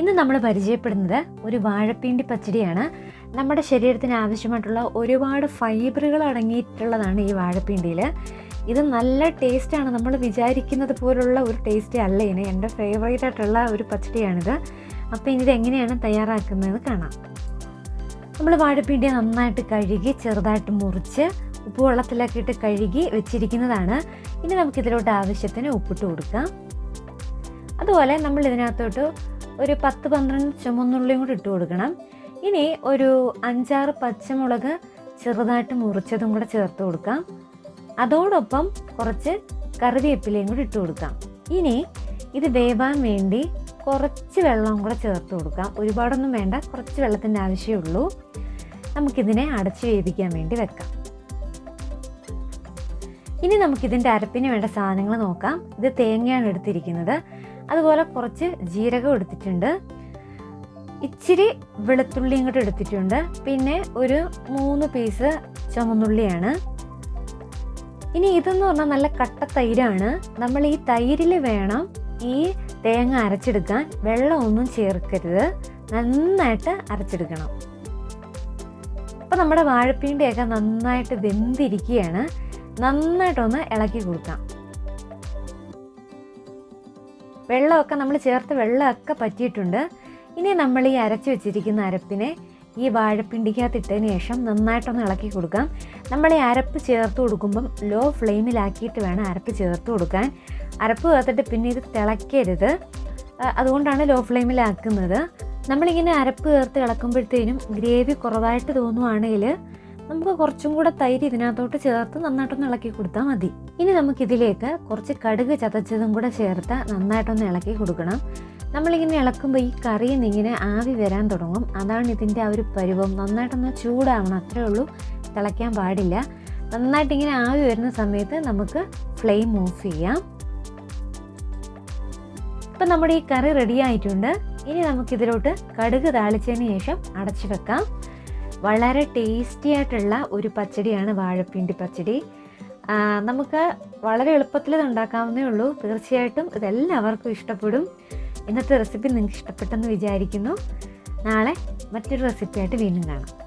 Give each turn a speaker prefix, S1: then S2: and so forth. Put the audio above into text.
S1: ഇന്ന് നമ്മൾ പരിചയപ്പെടുന്നത് ഒരു വാഴപ്പിണ്ടി പച്ചടിയാണ്. നമ്മുടെ ശരീരത്തിന് ആവശ്യമായിട്ടുള്ള ഒരുപാട് ഫൈബറുകൾ അടങ്ങിയിട്ടുള്ളതാണ് ഈ വാഴപ്പിണ്ടിയിൽ ഇത് നല്ല ടേസ്റ്റാണ്. നമ്മൾ വിചാരിക്കുന്നത് പോലുള്ള ഒരു ടേസ്റ്റ് അല്ല. ഇനി എന്റെ ഫേവറേറ്റ് ആയിട്ടുള്ള ഒരു പച്ചടിയാണിത്. അപ്പോൾ ഇനി ഇത് എങ്ങനെയാണ് തയ്യാറാക്കുന്നതെന്ന് കാണാം. നമ്മൾ വാഴപ്പിണ്ടി നന്നായിട്ട് കഴുകി ചെറുതായിട്ട് മുറിച്ച് ഉപ്പ് വെള്ളത്തിലൊക്കെ ഇട്ട് കഴുകി വെച്ചിരിക്കുന്നതാണ്. ഇനി നമുക്കിതിലോട്ട് ആവശ്യത്തിന് ഉപ്പിട്ട് കൊടുക്കാം. അതുപോലെ നമ്മൾ ഇതിനകത്തോട്ട് ഒരു പത്ത് പന്ത്രണ്ട് ചുമന്നുള്ളിയും കൂടി ഇട്ട് കൊടുക്കണം. ഇനി ഒരു അഞ്ചാറ് പച്ചമുളക് ചെറുതായിട്ട് മുറിച്ചതും കൂടെ ചേർത്ത് കൊടുക്കാം. അതോടൊപ്പം കുറച്ച് കറിവേപ്പിലയും കൂടി ഇട്ട് കൊടുക്കാം. ഇനി ഇത് വേവാൻ വേണ്ടി കുറച്ച് വെള്ളം കൂടെ ചേർത്ത് കൊടുക്കാം. ഒരുപാടൊന്നും വേണ്ട കുറച്ച് വെള്ളത്തിന്റെ ആവശ്യമേ ഉള്ളൂ നമുക്കിതിനെ അടച്ച് വേവിക്കാൻ വേണ്ടി വെക്കാം. ഇനി നമുക്കിതിന്റെ അരപ്പിന് വേണ്ട സാധനങ്ങൾ നോക്കാം. ഇത് തേങ്ങയാണ് എടുത്തിരിക്കുന്നത്. അതുപോലെ കുറച്ച് ജീരകം എടുത്തിട്ടുണ്ട്. ഇച്ചിരി വെളുത്തുള്ളിയും കൂടെ എടുത്തിട്ടുണ്ട്. പിന്നെ ഒരു മൂന്ന് പീസ് ചുമന്നുള്ളിയാണ് ഇനി ഇതെന്ന് പറഞ്ഞാൽ നല്ല കട്ട തൈരാണ്. നമ്മൾ ഈ തൈരിൽ വേണം ഈ തേങ്ങ അരച്ചെടുക്കാൻ. വെള്ളമൊന്നും ചേർക്കരുത്. നന്നായിട്ട് അരച്ചെടുക്കണം. അപ്പം നമ്മുടെ വാഴപ്പീണ്ടിയൊക്കെ നന്നായിട്ട് വെന്തിരിക്കുകയാണ്. നന്നായിട്ടൊന്ന് ഇളക്കി കൊടുക്കാം. വെള്ളമൊക്കെ നമ്മൾ ചേർത്ത് വെള്ളമൊക്കെ പറ്റിയിട്ടുണ്ട്. ഇനി നമ്മൾ ഈ അരച്ചു വെച്ചിരിക്കുന്ന അരപ്പിനെ ഈ വാഴപ്പിണ്ടിക്കകത്ത് ഇട്ടതിന് ശേഷം നന്നായിട്ടൊന്ന് ഇളക്കി കൊടുക്കാം. നമ്മൾ ഈ അരപ്പ് ചേർത്ത് കൊടുക്കുമ്പം ലോ ഫ്ലെയിമിലാക്കിയിട്ട് വേണം അരപ്പ് ചേർത്ത് കൊടുക്കാൻ. അരപ്പ് ചേർത്തിട്ട് പിന്നെ ഇത് തിളയ്ക്കരുത്. അതുകൊണ്ടാണ് ലോ ഫ്ലെയിമിലാക്കുന്നത്. നമ്മളിങ്ങനെ അരപ്പ് ചേർത്ത് ഇളക്കുമ്പോഴത്തേനും ഗ്രേവി കുറവായിട്ട് തോന്നുവാണെങ്കിൽ നമുക്ക് കുറച്ചും കൂടെ തൈര് ഇതിനകത്തോട്ട് ചേർത്ത് നന്നായിട്ടൊന്ന് ഇളക്കി കൊടുത്താൽ മതി. ഇനി നമുക്കിതിലേക്ക് കുറച്ച് കടുക് ചതച്ചതും കൂടെ ചേർത്ത് നന്നായിട്ടൊന്ന് ഇളക്കി കൊടുക്കണം. നമ്മളിങ്ങനെ ഇളക്കുമ്പോൾ ഈ കറിയിൽ നിന്ന് ഇങ്ങനെ ആവി വരാൻ തുടങ്ങും. അതാണ് ഇതിന്റെ ആ ഒരു പരുവം. നന്നായിട്ടൊന്ന് ചൂടാവണം. അത്രേ ഉള്ളൂ. തിളയ്ക്കാൻ പാടില്ല. നന്നായിട്ടിങ്ങനെ ആവി വരുന്ന സമയത്ത് നമുക്ക് ഫ്ലെയിം ഓഫ് ചെയ്യാം. ഇപ്പം നമ്മുടെ ഈ കറി റെഡി ആയിട്ടുണ്ട്. ഇനി നമുക്കിതിലോട്ട് കടുക് താളിച്ചതിന് ശേഷം അടച്ചു വെക്കാം. വളരെ ടേസ്റ്റി ആയിട്ടുള്ള ഒരു പച്ചടിയാണ് വാഴപ്പിണ്ടി പച്ചടി. നമുക്ക് വളരെ എളുപ്പത്തിൽ ഇത് ഉണ്ടാക്കാവുന്നേ ഉള്ളൂ. തീർച്ചയായിട്ടും ഇതെല്ലാവർക്കും ഇഷ്ടപ്പെടും. ഇന്നത്തെ റെസിപ്പി നിങ്ങൾക്ക് ഇഷ്ടപ്പെട്ടെന്ന് വിചാരിക്കുന്നു. നാളെ മറ്റൊരു റെസിപ്പിയായിട്ട് വീണ്ടും കാണാം.